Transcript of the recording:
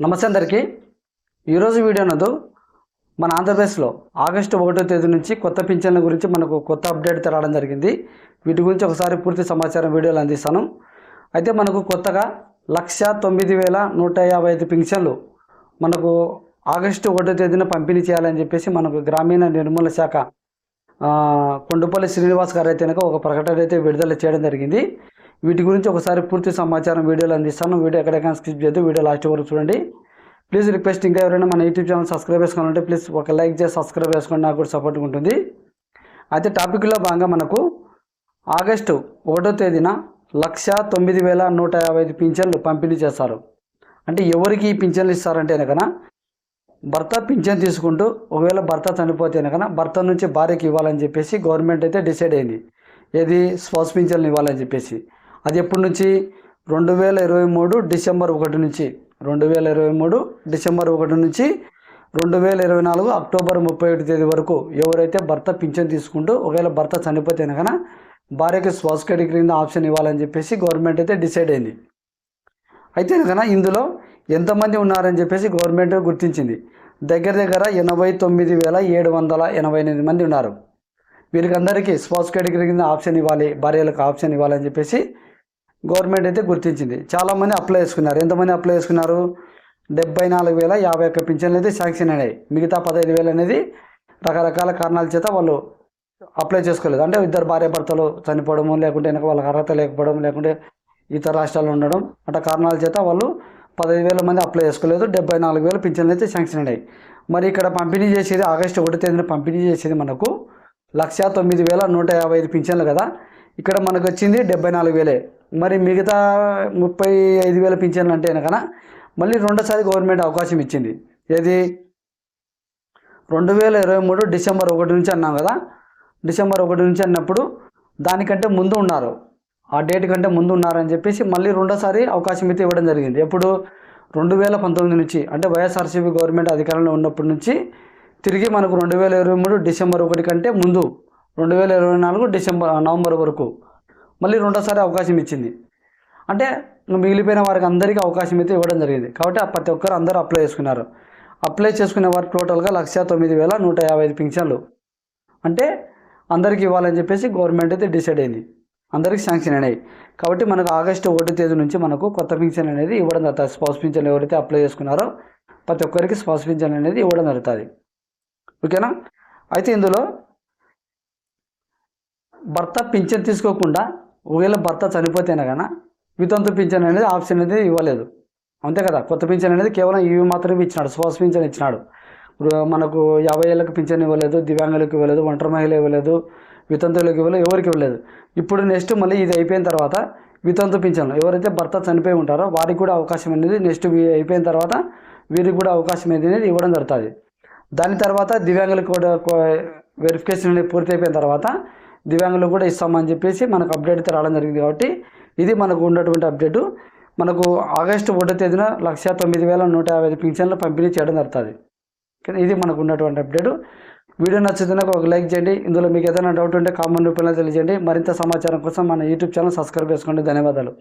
నమస్తే అందరికీ. ఈరోజు వీడియో నందు మన ఆంధ్రప్రదేశ్లో ఆగస్టు ఒకటో తేదీ నుంచి కొత్త పింఛన్ల గురించి మనకు కొత్త అప్డేట్ తెరవడం జరిగింది. వీటి గురించి ఒకసారి పూర్తి సమాచారం వీడియోలు అందిస్తాను. అయితే మనకు కొత్తగా లక్ష తొమ్మిది వేల నూట యాభై ఐదు పింఛన్లు మనకు ఆగస్టు ఒకటో తేదీన పంపిణీ చేయాలని చెప్పేసి మనకు గ్రామీణ నిర్మూలన శాఖ కొండపల్లి శ్రీనివాస్ గారు అయితే ఒక ప్రకటన అయితే విడుదల చేయడం జరిగింది. వీటి గురించి ఒకసారి పూర్తి సమాచారం వీడియోలో అందిస్తాను. వీడియో ఎక్కడెక్కడ స్కిప్ చేద్దాం వీడియో లాస్ట్ వరకు చూడండి. ప్లీజ్ రిక్వెస్ట్ ఇంకా ఎవరైనా మన యూట్యూబ్ ఛానల్ సబ్స్క్రైబ్ చేసుకోవాలంటే ప్లీజ్ ఒక లైక్ చేసి సబ్స్క్రైబ్ చేసుకోండి. నాకు కూడా సపోర్ట్గా ఉంటుంది. అయితే టాపిక్లో భాగంగా మనకు ఆగస్టు ఒకటో తేదీన లక్ష తొమ్మిది వేల నూట యాభై ఐదు పింఛన్లు పంపిణీ చేస్తారు. అంటే ఎవరికి ఈ పింఛన్లు ఇస్తారంటే కనుక భర్త పింఛన్ తీసుకుంటూ ఒకవేళ భర్త చనిపోతే కనుక భర్త నుంచి భార్యకి ఇవ్వాలని చెప్పేసి గవర్నమెంట్ అయితే డిసైడ్ అయింది. ఏది? స్పౌస్ పింఛన్లు ఇవ్వాలని చెప్పేసి. అది ఎప్పటి నుంచి? రెండు వేల ఇరవై మూడు డిసెంబర్ ఒకటి నుంచి. రెండు వేల ఇరవై మూడు డిసెంబర్ ఒకటి నుంచి రెండు వేల ఇరవై నాలుగు అక్టోబర్ ముప్పై ఒకటి తేదీ వరకు ఎవరైతే భర్త పింఛన్ తీసుకుంటూ ఒకవేళ భర్త చనిపోతే కనుక భార్యకి శ్వాస క్రింద ఆప్షన్ ఇవ్వాలని చెప్పేసి గవర్నమెంట్ అయితే డిసైడ్ అయింది. అయితే కనుక ఇందులో ఎంతమంది ఉన్నారని చెప్పేసి గవర్నమెంట్ గుర్తించింది. దగ్గర దగ్గర ఎనభై తొమ్మిది వేల ఏడు వందల ఎనభై ఎనిమిది మంది ఉన్నారు. వీరికి అందరికీ స్పోర్ట్స్ కేటగిరీ కింద ఆప్షన్ ఇవ్వాలి భార్యలకు ఆప్షన్ ఇవ్వాలని చెప్పేసి గవర్నమెంట్ అయితే గుర్తించింది. చాలామంది అప్లై చేసుకున్నారు. ఎంతమంది అప్లై చేసుకున్నారు? డెబ్బై నాలుగు వేల యాభై ఒక్క పింఛన్లు అయితే శాంక్షన్ అయినాయి. మిగతా పదహైదు వేలు అనేది రకరకాల కారణాల చేత వాళ్ళు అప్లై చేసుకోలేదు. అంటే ఇద్దరు భార్య భర్తలు చనిపోవడము లేకుంటే వెనక వాళ్ళకి అర్హత లేకపోవడం లేకుంటే ఇతర రాష్ట్రాల్లో ఉండడం అట్లా కారణాల చేత వాళ్ళు పదహైదు వేల మంది అప్లై చేసుకోలేదు. డెబ్బై నాలుగు వేల పింఛన్లు అయితే శాంక్షన్ అయినాయి. మరి ఇక్కడ పంపిణీ చేసేది ఆగస్టు ఒకటి తేదీన పంపిణీ చేసేది మనకు లక్ష తొమ్మిది వేల నూట యాభై ఐదు పింఛన్లు కదా. ఇక్కడ మనకు వచ్చింది డెబ్బై నాలుగు వేలే. మరి మిగతా ముప్పై ఐదు వేల పింఛన్లు అంటే కనుక మళ్ళీ రెండోసారి గవర్నమెంట్ అవకాశం ఇచ్చింది. ఏది? రెండు వేల ఇరవై మూడు డిసెంబర్ ఒకటి నుంచి అన్నాం కదా. డిసెంబర్ ఒకటి నుంచి అన్నప్పుడు దానికంటే ముందు ఉన్నారు. ఆ డేట్ కంటే ముందు ఉన్నారని చెప్పేసి మళ్ళీ రెండోసారి అవకాశం అయితే ఇవ్వడం జరిగింది. ఎప్పుడు? రెండు వేల పంతొమ్మిది నుంచి. అంటే వైఎస్ఆర్సీపీ గవర్నమెంట్ అధికారంలో ఉన్నప్పటి నుంచి తిరిగి మనకు రెండు వేల ఇరవై మూడు డిసెంబర్ ఒకటి కంటే ముందు రెండు వేల ఇరవై నాలుగు డిసెంబర్ నవంబర్ వరకు మళ్ళీ రెండోసారి అవకాశం ఇచ్చింది. అంటే మిగిలిపోయిన వారికి అందరికీ అవకాశం అయితే ఇవ్వడం జరిగింది. కాబట్టి ఆ ప్రతి ఒక్కరు అందరూ అప్లై చేసుకున్నారు. అప్లై చేసుకునే వారు టోటల్గా లక్ష తొమ్మిది వేల నూట యాభై ఐదు పింఛన్లు. అంటే అందరికీ ఇవ్వాలని చెప్పేసి గవర్నమెంట్ అయితే డిసైడ్ అయింది. అందరికీ శాంక్షన్ అయినాయి. కాబట్టి మనకు ఆగస్టు ఒకటి తేదీ నుంచి మనకు కొత్త పింఛన్ అనేది ఇవ్వడం జరుగుతుంది. స్పౌస్ పింఛన్ ఎవరైతే అప్లై చేసుకున్నారో ప్రతి ఒక్కరికి స్పౌస్ పింఛన్ అనేది ఇవ్వడం జరుగుతుంది. ఓకేనా? అయితే ఇందులో భర్త పింఛన్ తీసుకోకుండా ఒకవేళ భర్త చనిపోతేనే కానీ వితంతు పింఛన్ అనేది ఆప్షన్ అనేది ఇవ్వలేదు. అంతే కదా? కొత్త పింఛన్ అనేది కేవలం ఇవి మాత్రమే ఇచ్చినాడు. స్పౌస్ పింఛన్ ఇచ్చినాడు. మనకు యాభై ఏళ్ళకి పింఛన్ ఇవ్వలేదు దివ్యాంగులకు ఇవ్వలేదు ఒంటరి మహిళ ఇవ్వలేదు వితంతులకు ఇవ్వలేదు ఎవరికి ఇవ్వలేదు. ఇప్పుడు నెక్స్ట్ మళ్ళీ ఇది అయిపోయిన తర్వాత వితంతు పింఛన్లు ఎవరైతే భర్త చనిపోయి ఉంటారో వారికి కూడా అవకాశం అనేది నెక్స్ట్ అయిపోయిన తర్వాత వీరికి కూడా అవకాశం అనేది ఇవ్వడం జరుగుతుంది. దాని తర్వాత దివ్యాంగులకు కూడా వెరిఫికేషన్ అనేది పూర్తి అయిపోయిన తర్వాత దివ్యాంగులకు కూడా ఇస్తామని చెప్పేసి మనకు అప్డేట్ అయితే రావడం జరిగింది కాబట్టి ఇది మనకు ఉన్నటువంటి అప్డేటు మనకు ఆగస్టు ఒకటో తేదీన లక్ష తొమ్మిది వేల నూట యాభై ఐదు పింఛన్లు పంపిణీ చేయడం జరుగుతుంది. కానీ ఇది మనకు ఉన్నటువంటి అప్డేటు వీడియో నచ్చితే నాకు ఒక లైక్ చేయండి. ఇందులో మీకు ఏదైనా డౌట్ ఉంటే కామెంట్ రూపంలో తెలియజేయండి. మరింత సమాచారం కోసం మన యూట్యూబ్ ఛానల్ సబ్స్క్రైబ్ చేసుకోండి. ధన్యవాదాలు.